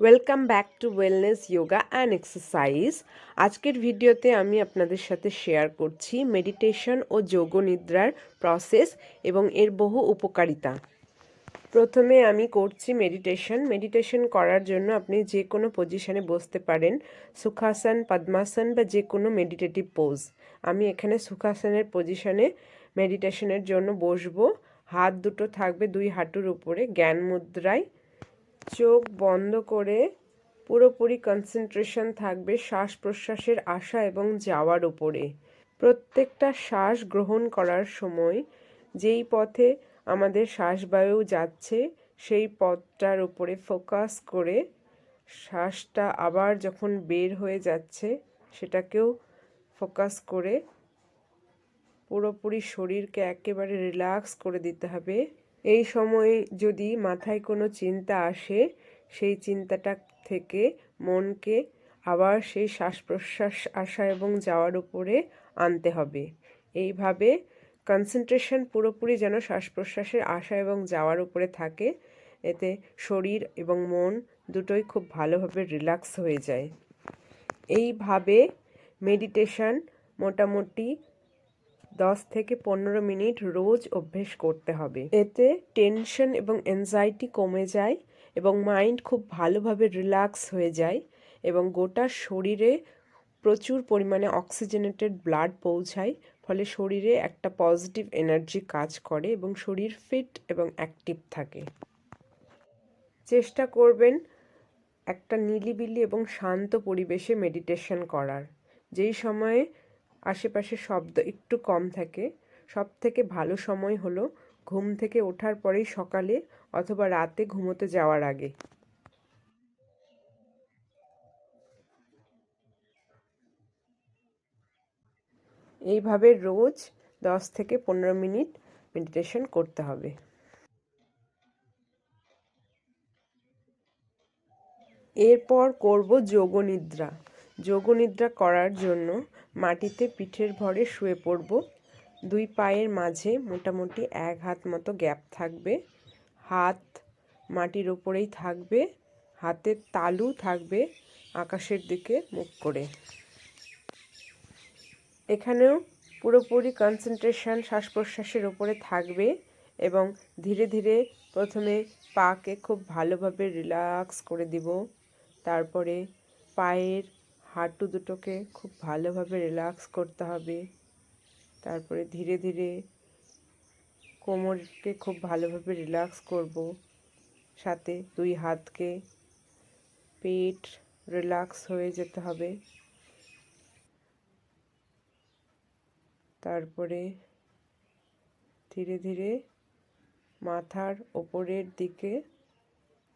Welcome back to wellness yoga and exercise আজকের ভিডিওতে আমি আপনাদের সাথে শেয়ার করছি মেডিটেশন ও যোগ নিদ্রার প্রসেস এবং এর বহু উপকারিতা। প্রথমে আমি করছি মেডিটেশন মেডিটেশন করার জন্য আপনি যে কোনো পজিশনে বসতে পারেন। সুখাসন পদ্মাসন বা যে কোনো মেডিটেটিভ পোজ আমি এখানে সুখাসনের পজিশনে মেডিটেশনের জন্য বসবো। হাত দুটো থাকবে দুই হাঁটুর উপরে। জ্ঞান মুদ্রায় চোখ বন্ধ করে পুরোপুরি কনসেন্ট্রেশন থাকবে শ্বাস প্রশ্বাসের আসা এবং যাওয়ার উপরে। প্রত্যেকটা শ্বাস গ্রহণ করার সময় যেই পথে আমাদের শ্বাসবায়ু যাচ্ছে, সেই পথটার উপরে ফোকাস করে শ্বাসটা আবার যখন বের হয়ে যাচ্ছে, সেটাকেও ফোকাস করে পুরোপুরি শরীরকে একেবারে রিল্যাক্স করে দিতে হবে। এই সময়ে যদি মাথায় কোনো চিন্তা আসে, সেই চিন্তাটা থেকে মনকে আবার সেই শ্বাস প্রশ্বাস আসা এবং যাওয়ার উপরে আনতে হবে। এইভাবে কনসেন্ট্রেশন পুরোপুরি যেন শ্বাস প্রশ্বাসের আসা এবং যাওয়ার উপরে থাকে, এতে শরীর এবং মন দুটোই খুব ভালোভাবে রিল্যাক্স হয়ে যায়। এইভাবে মেডিটেশন মোটামুটি দশ থেকে পনেরো মিনিট রোজ অভ্যেস করতে হবে। এতে টেনশন এবং এনজাইটি কমে যায় এবং মাইন্ড খুব ভালোভাবে রিল্যাক্স হয়ে যায় এবং গোটা শরীরে প্রচুর পরিমাণে অক্সিজেনেটেড ব্লাড পৌঁছায়, ফলে শরীরে একটা পজিটিভ এনার্জি কাজ করে এবং শরীর ফিট এবং অ্যাক্টিভ থাকে। চেষ্টা করবেন একটা নিলিবিলি এবং শান্ত পরিবেশে মেডিটেশন করার। যেই সময়ে আশেপাশে শব্দ একটু কম থাকে। সব থেকে ভালো সময় হলো ঘুম থেকে ওঠার পরেই সকালে অথবা রাতে ঘুমোতে যাওয়ার আগে। এইভাবে রোজ দশ থেকে পনেরো মিনিট মেডিটেশন করতে হবে। এরপর করব যোগনিদ্রা। যোগনিদ্রা করার জন্য মাটিতে পিঠের ভরে শুয়ে পড়ব। দুই পায়ের মাঝে মোটামুটি এক হাত মতো গ্যাপ থাকবে। হাত মাটির ওপরেই থাকবে। হাতের তালু থাকবে আকাশের দিকে মুখ করে। এখানেও পুরোপুরি কনসেন্ট্রেশন শ্বাস প্রশ্বাসের ওপরে থাকবে এবং ধীরে ধীরে প্রথমে পাকে খুব ভালোভাবে রিল্যাক্স করে দিব। তারপরে পায়ের হাঁটু দুটোকে খুব ভালোভাবে রিল্যাক্স করতে হবে। তারপরে ধীরে ধীরে কোমরকে খুব ভালোভাবে রিল্যাক্স করব। সাথে দুই হাতকে পেট রিল্যাক্স হয়ে যেতে হবে। তারপরে ধীরে ধীরে মাথার ওপরের দিকে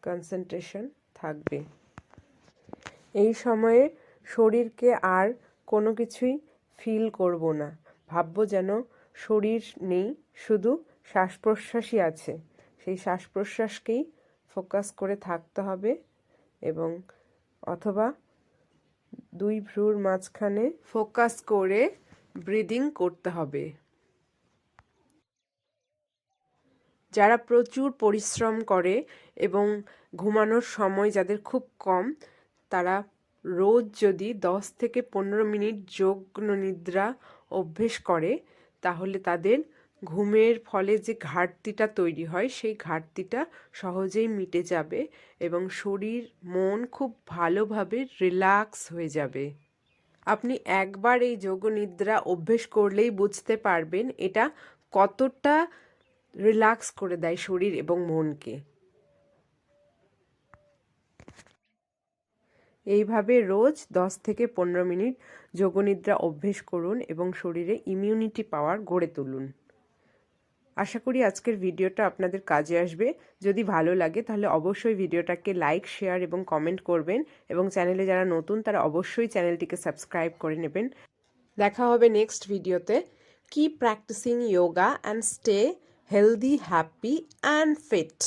কনসেন্ট্রেশন থাকবে। এই সময়ে শরীরকে আর কোনো কিছুই ফিল করব না। ভাববো যেন শরীর নেই, শুধু শ্বাস প্রশ্বাসই আছে। সেই শ্বাস প্রশ্বাসকেই ফোকাস করে থাকতে হবে এবং অথবা দুই ভ্রুর মাঝখানে ফোকাস করে ব্রিদিং করতে হবে। যারা প্রচুর পরিশ্রম করে এবং ঘুমানোর সময় যাদের খুব কম, তারা রোজ যদি দশ থেকে পনেরো মিনিট যোগ নিদ্রা অভ্যেস করে, তাহলে তাদের ঘুমের ফলে যে ঘাটতিটা তৈরি হয়, সেই ঘাটতিটা সহজেই মিটে যাবে এবং শরীর, মন খুব ভালোভাবে রিল্যাক্স হয়ে যাবে। আপনি একবার এই যোগ নিদ্রা অভ্যেস করলেই বুঝতে পারবেন এটা কতটা রিল্যাক্স করে দেয় শরীর এবং মনকে। এইভাবে রোজ দশ থেকে পনেরো মিনিট যোগনিদ্রা অভ্যেস করুন এবং শরীরে ইমিউনিটি পাওয়ার গড়ে তুলুন। আশা করি আজকের ভিডিওটা আপনাদের কাজে আসবে। যদি ভালো লাগে তাহলে অবশ্যই ভিডিওটাকে লাইক শেয়ার এবং কমেন্ট করবেন এবং চ্যানেলে যারা নতুন তারা অবশ্যই চ্যানেলটিকে সাবস্ক্রাইব করে নেবেন। দেখা হবে নেক্সট ভিডিওতে। Keep practising yoga and stay healthy happy and fit